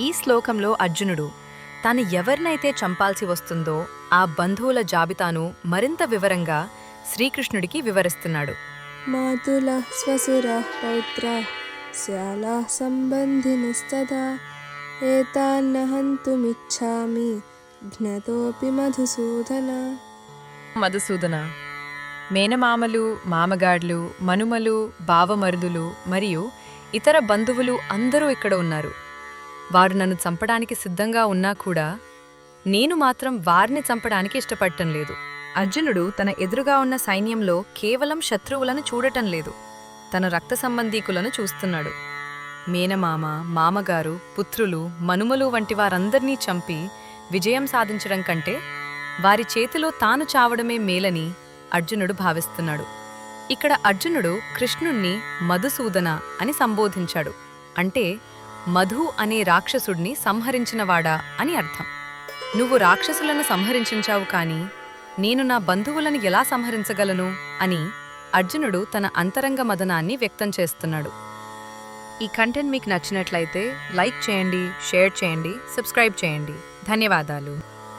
ఈ శ్లోకంలో అర్జునుడు తాను ఎవరినైతే చంపాల్సి వస్తుందో ఆ బంధువుల జాబితాను మరింత వివరంగా శ్రీకృష్ణుడికి వివరిస్తున్నాడు. మాతుల స్వసుర పౌత్ర శ్యాలా సంబంధినిస్తదా ఏతాన్న హంతుమిచ్ఛామి జ్ఞతోపి మధుసూదన. మధుసూదన మేనమామలు మామగాడ్లు మనుమలు బావమరుదులు మరియు ఇతర బంధువులు అందరూ ఇక్కడ ఉన్నారు. వారు నన్ను చంపడానికి సిద్ధంగా ఉన్నా కూడా నేను మాత్రం వారిని చంపడానికి ఇష్టపడటం లేదు. అర్జునుడు తన ఎదురుగా ఉన్న సైన్యంలో కేవలం శత్రువులను చూడటం లేదు. తన రక్త సంబంధీకులను చూస్తున్నాడు. మేనమామ మామగారు పుత్రులు మనుమలు వంటి వారందర్నీ చంపి విజయం సాధించడం కంటే వారి చేతిలో తాను చావడమే మేలని అర్జునుడు భావిస్తున్నాడు. ఇక్కడ అర్జునుడు కృష్ణుణ్ణి మధుసూదన అని సంబోధించాడు. అంటే మధు అనే రాక్షసుడిని సంహరించినవాడా అని అర్థం. నువ్వు రాక్షసులను సంహరించావు కాని నేను నా బంధువులను ఎలా సంహరించగలను? అని అర్జునుడు తన అంతరంగ మదనాన్ని వ్యక్తం చేస్తున్నాడు. ఈ కంటెంట్ మీకు నచ్చినట్లయితే లైక్ చేయండి షేర్ చేయండి సబ్స్క్రైబ్ చేయండి. ధన్యవాదాలు.